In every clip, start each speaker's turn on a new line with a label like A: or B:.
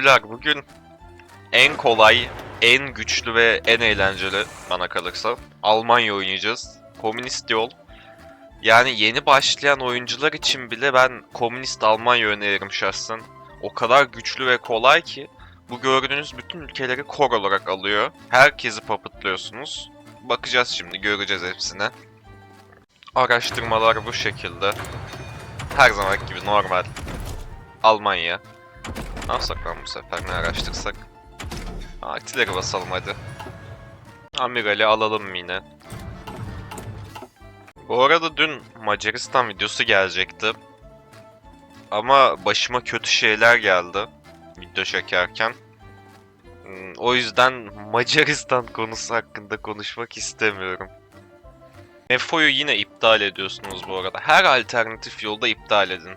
A: Abiler bugün en kolay, en güçlü ve en eğlenceli bana kalırsa Almanya oynayacağız. Komünist yol. Yani yeni başlayan oyuncular için bile ben komünist Almanya öneririm şahsen. O kadar güçlü ve kolay ki bu gördüğünüz bütün ülkeleri kor olarak alıyor. Herkesi papıtlıyorsunuz. Bakacağız şimdi, göreceğiz hepsine. Araştırmalar bu şekilde. Her zaman gibi normal. Almanya. Ne yapsak lan bu sefer ne araştırsak? Artileri basalım hadi. Amirali alalım yine. Bu arada dün Macaristan videosu gelecekti. Ama başıma kötü şeyler geldi. Video çekerken. Hmm, O yüzden Macaristan konusu hakkında konuşmak istemiyorum. Mefo'yu yine iptal ediyorsunuz bu arada. Her alternatif yolda iptal edin.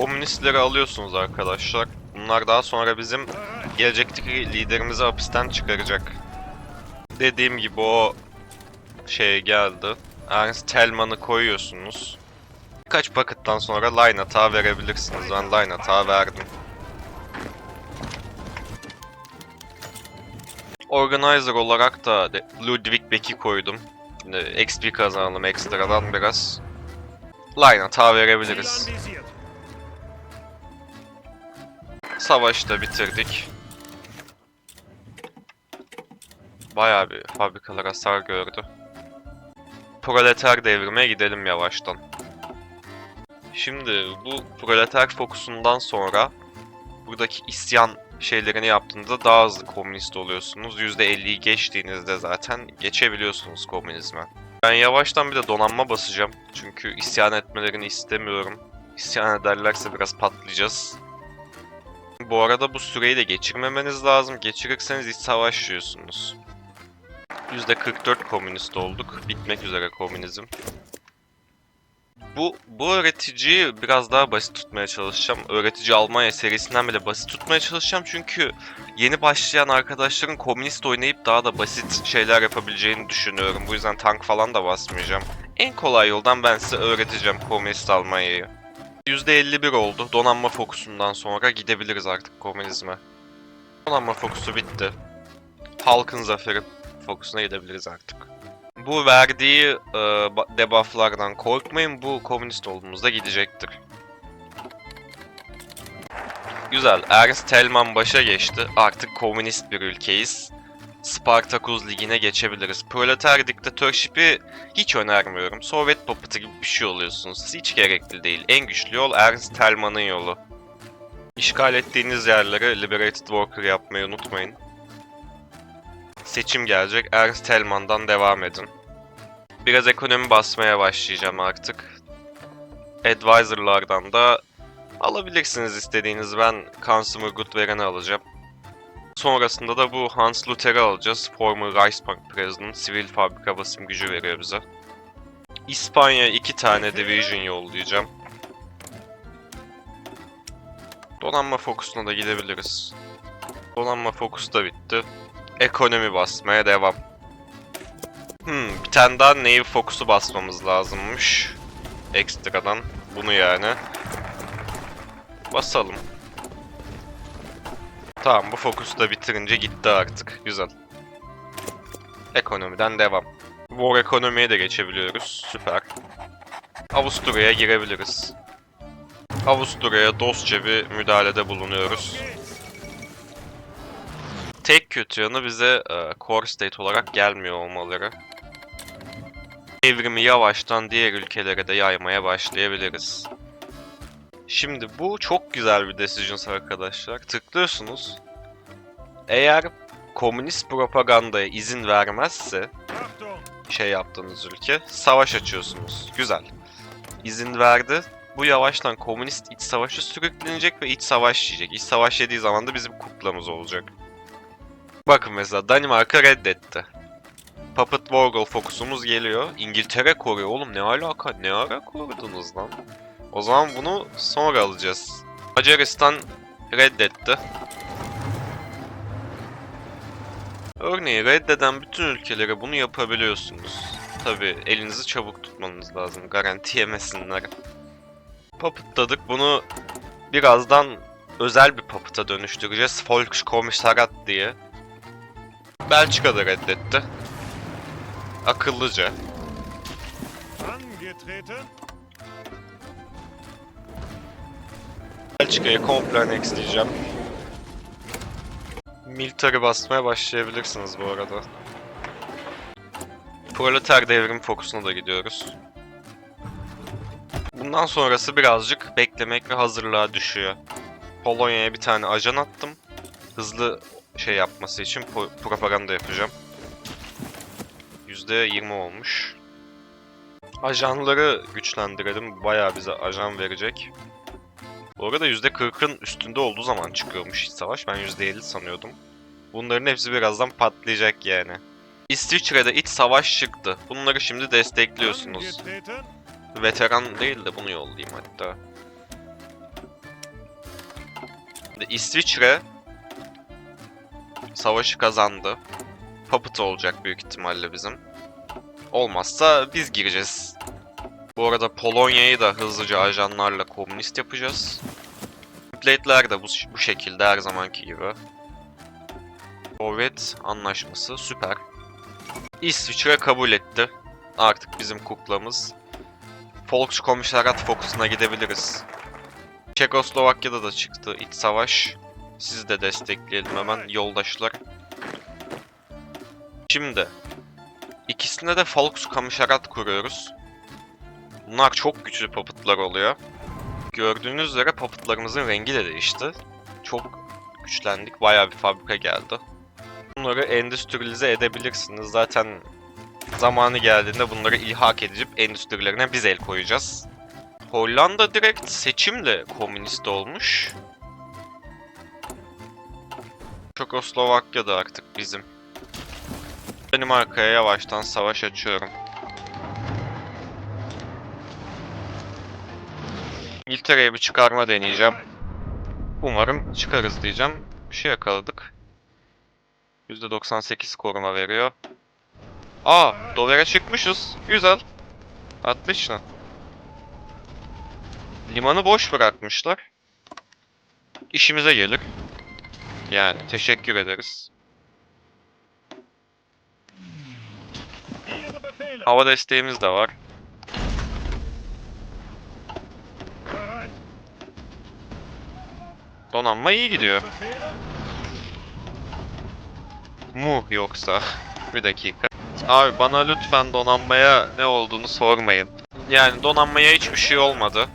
A: Komünistleri alıyorsunuz arkadaşlar. Bunlar daha sonra bizim gelecekteki liderimizi hapisten çıkaracak. Dediğim gibi o şey geldi. Ernst Tellman'ı koyuyorsunuz. Birkaç pakettan sonra line hata verebilirsiniz. Ben line hata verdim. Organizer olarak da Ludwig Beck'i koydum. XP kazanalım ekstradan biraz. Line hata verebiliriz. Savaşı da bitirdik. Bayağı bir fabrikalar hasar gördü. Proleter devrime gidelim yavaştan. Şimdi bu proleter fokusundan sonra buradaki isyan şeylerini yaptığınızda daha hızlı komünist oluyorsunuz. %50'yi geçtiğinizde zaten geçebiliyorsunuz komünizme. Ben yavaştan bir de donanma basacağım. Çünkü isyan etmelerini istemiyorum. İsyan ederlerse biraz patlayacağız. Bu arada bu süreyi de geçirmemeniz lazım. Geçirirseniz iç savaş yiyorsunuz. %44 komünist olduk. Bitmek üzere komünizm. Bu, bu öğreticiyi biraz daha basit tutmaya çalışacağım. Öğretici Almanya serisinden bile basit tutmaya çalışacağım çünkü yeni başlayan arkadaşların komünist oynayıp daha da basit şeyler yapabileceğini düşünüyorum. Bu yüzden tank falan da basmayacağım. En kolay yoldan ben size öğreteceğim komünist Almanya'yı. %51 oldu. Donanma fokusundan sonra gidebiliriz artık komünizme. Donanma fokusu bitti. Halkın zaferi fokusuna gidebiliriz artık. Bu verdiği e, debufflardan korkmayın. Bu komünist olduğumuzda gidecektir. Güzel. Ernst Tellman başa geçti. Artık komünist bir ülkeyiz. Spartakuz Ligi'ne geçebiliriz. Proleter Diktatörship'i hiç önermiyorum. Sovyet papıtı gibi bir şey oluyorsunuz. Hiç gerekli değil. En güçlü yol Ernst Tellman'ın yolu. İşgal ettiğiniz yerlere Liberated Worker yapmayı unutmayın. Seçim gelecek. Ernst Tellman'dan devam edin. Biraz ekonomi basmaya başlayacağım artık. Advisor'lardan da alabilirsiniz istediğiniz. Ben Consumer Good vereni alacağım. Sonrasında da bu Hans Luther'i alacağız. Former Reichsbank President sivil fabrika basım gücü veriyor bize. İspanya iki tane division yollayacağım. Donanma fokusuna da gidebiliriz. Donanma fokusu da bitti. Ekonomi basmaya devam. Hmm, bir tane daha Navy fokusu basmamız lazımmış. Ekstradan. Bunu yani. Basalım. Tamam bu fokusu da bitirince gitti artık. Güzel. Ekonomiden devam. War ekonomiye de geçebiliyoruz. Süper. Avusturya'ya girebiliriz. Avusturya'ya dostça bir müdahalede bulunuyoruz. Tek kötü yanı bize e, core state olarak gelmiyor olmaları. Evrimi yavaştan diğer ülkelere de yaymaya başlayabiliriz. Şimdi bu çok güzel bir decisions arkadaşlar. Tıklıyorsunuz. Eğer komünist propagandaya izin vermezse şey yaptığınız ülke savaş açıyorsunuz. Güzel. İzin verdi. Bu yavaştan komünist iç savaşı sürüklenecek ve iç savaş yiyecek. İç savaş yediği zaman da bizim kuklamız olacak. Bakın mesela Danimarka reddetti. Puppet Wargle fokusumuz geliyor. İngiltere koruyor. Oğlum ne alaka? Ne ara korudunuz lan? O zaman bunu sonra alacağız. Macaristan reddetti. Örneğin reddeden bütün ülkelere bunu yapabiliyorsunuz. Tabi elinizi çabuk tutmanız lazım. Garanti yemesinler. Puppetladık. Bunu birazdan özel bir puppet'a dönüştüreceğiz. Volkskommissariat diye. Belçika'da reddetti. Akıllıca. Belçika'yı komple annexleyeceğim. Military basmaya başlayabilirsiniz bu arada. Proleter devrim fokusuna da gidiyoruz. Bundan sonrası birazcık beklemek ve hazırlığa düşüyor. Polonya'ya bir tane ajan attım. Hızlı şey yapması için propaganda yapacağım. %20 olmuş. Ajanları güçlendirelim. Bayağı bize ajan verecek. Bu arada %40'ın üstünde olduğu zaman çıkıyormuş iç savaş. Ben %50 sanıyordum. Bunların hepsi birazdan patlayacak yani. İsviçre'de iç savaş çıktı. Bunları şimdi destekliyorsunuz. Veteran değil de bunu yollayayım hatta. İsviçre savaşı kazandı. Puppet olacak büyük ihtimalle bizim. Olmazsa biz gireceğiz. Bu arada Polonya'yı da hızlıca ajanlarla komünist yapacağız. Template'ler de bu, bu şekilde her zamanki gibi. Sovyet anlaşması süper. İsviçre kabul etti. Artık bizim kuklamız. Volkskommissariat fokusuna gidebiliriz. Çekoslovakya'da da çıktı iç savaş. Sizi de destekleyelim hemen yoldaşlar. Şimdi ikisinde de Volkskommissariat kuruyoruz. Bunlar çok güçlü puppetlar oluyor. Gördüğünüz üzere puppetlarımızın rengi de değişti. Çok güçlendik. Bayağı bir fabrika geldi. Bunları endüstrilize edebilirsiniz. Zaten zamanı geldiğinde bunları ilhak edip endüstrilerine biz el koyacağız. Hollanda direkt seçimle komünist olmuş. Çekoslovakya da artık bizim. Benim arkaya yavaştan savaş açıyorum. İngiltere'ye bir çıkarma deneyeceğim. Umarım çıkarız diyeceğim. Bir şey yakaladık. %98 koruma veriyor. Aa, dolara çıkmışız. Güzel. 60 ne? Limanı boş bırakmışlar. İşimize gelir. Yani teşekkür ederiz. Hava desteğimiz de var. Donanma iyi gidiyor. Mu yoksa? bir dakika. Abi bana lütfen donanmaya ne olduğunu sormayın. Yani donanmaya hiçbir şey olmadı.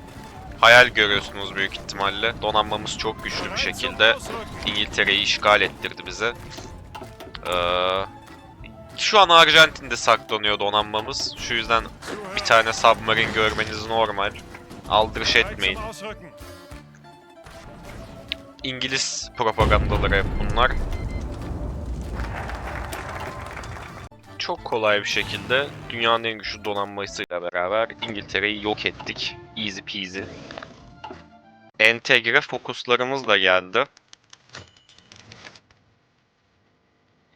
A: Hayal görüyorsunuz büyük ihtimalle. Donanmamız çok güçlü bir şekilde. İngiltere'yi işgal ettirdi bize. Ee, şu an Arjantin'de saklanıyor donanmamız. Şu yüzden bir tane submarine görmeniz normal. Aldırış etmeyin. İngiliz propagandaları hep bunlar. Çok kolay bir şekilde dünyanın en güçlü donanmasıyla beraber İngiltere'yi yok ettik. Easy peasy. Entegre fokuslarımız da geldi.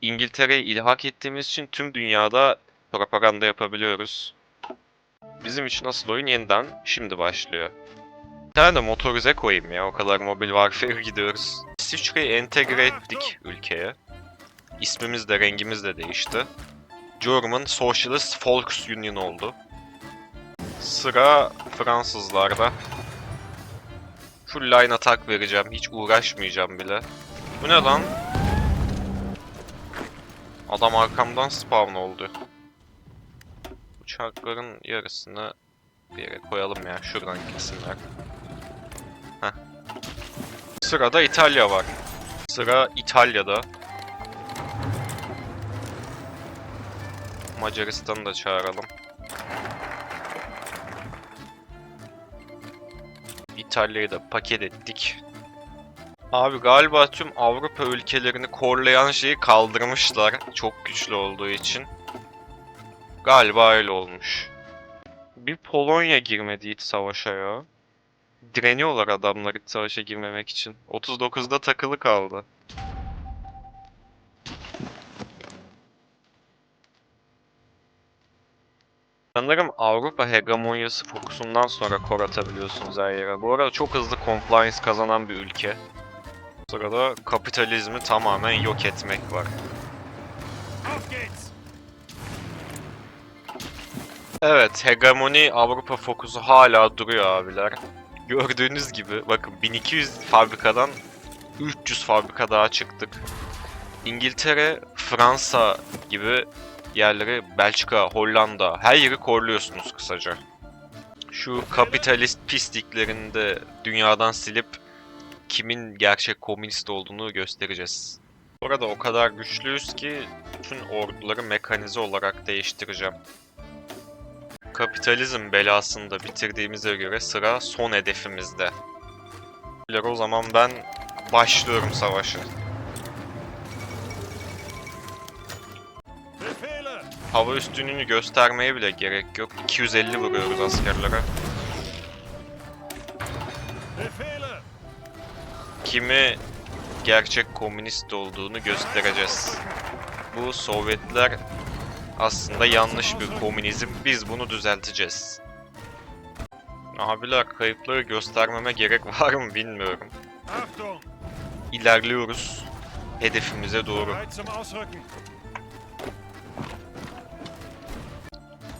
A: İngiltere'yi ilhak ettiğimiz için tüm dünyada propaganda yapabiliyoruz. Bizim için asıl oyun yeniden şimdi başlıyor. Tane de motorize koyayım ya. O kadar mobil warfare gidiyoruz. İsviçre'yi entegre ettik ülkeye. İsmimiz de rengimiz de değişti. German Socialist Volksunion oldu. Sıra Fransızlarda. Full line atak vereceğim. Hiç uğraşmayacağım bile. Bu ne lan? Adam arkamdan spawn oldu. Uçakların yarısını bir yere koyalım ya. Şuradan gitsinler. Sırada İtalya var. Sıra İtalya'da. Macaristan'ı da çağıralım. İtalya'yı da paket ettik. Abi galiba tüm Avrupa ülkelerini korlayan şeyi kaldırmışlar. Çok güçlü olduğu için. Galiba öyle olmuş. Bir Polonya girmedi iç savaşa ya. Direniyorlar adamlar savaşa girmemek için. 39'da takılı kaldı. Sanırım Avrupa hegemonyası fokusundan sonra kor atabiliyorsunuz her yere. Bu arada çok hızlı compliance kazanan bir ülke. Sırada kapitalizmi tamamen yok etmek var. Evet, hegemoni Avrupa fokusu hala duruyor abiler. Gördüğünüz gibi bakın 1200 fabrikadan 300 fabrika daha çıktık. İngiltere, Fransa gibi yerleri, Belçika, Hollanda her yeri korluyorsunuz kısaca. Şu kapitalist pisliklerini de dünyadan silip kimin gerçek komünist olduğunu göstereceğiz. Orada o kadar güçlüyüz ki bütün orduları mekanize olarak değiştireceğim. Kapitalizm belasını da bitirdiğimize göre sıra son hedefimizde. O zaman ben başlıyorum savaşı. Hava üstünlüğünü göstermeye bile gerek yok. 250 vuruyoruz askerlere. Kimi gerçek komünist olduğunu göstereceğiz. Bu Sovyetler aslında yanlış bir komünizm. Biz bunu düzelteceğiz. Abiler kayıpları göstermeme gerek var mı bilmiyorum. İlerliyoruz hedefimize doğru.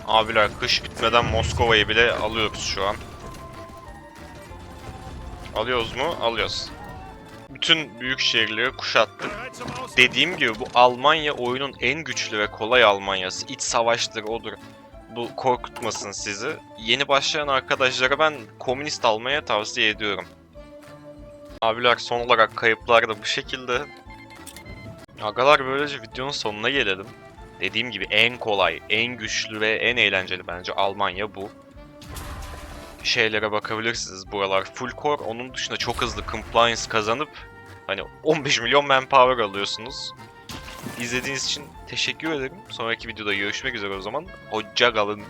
A: Abiler kış bitmeden Moskova'yı bile alıyoruz şu an. Alıyoruz mu? Alıyoruz. Bütün büyük şehirleri kuşattık. Dediğim gibi bu Almanya oyunun en güçlü ve kolay Almanyası. İç savaştır odur. Bu korkutmasın sizi. Yeni başlayan arkadaşlara ben komünist almaya tavsiye ediyorum. Abiler son olarak kayıplar da bu şekilde. Agalar böylece videonun sonuna gelelim. Dediğim gibi en kolay, en güçlü ve en eğlenceli bence Almanya bu. Şeylere bakabilirsiniz buralar full core. Onun dışında çok hızlı compliance kazanıp hani 15 milyon manpower alıyorsunuz. İzlediğiniz için teşekkür ederim. Sonraki videoda görüşmek üzere o zaman. Hoşça kalın.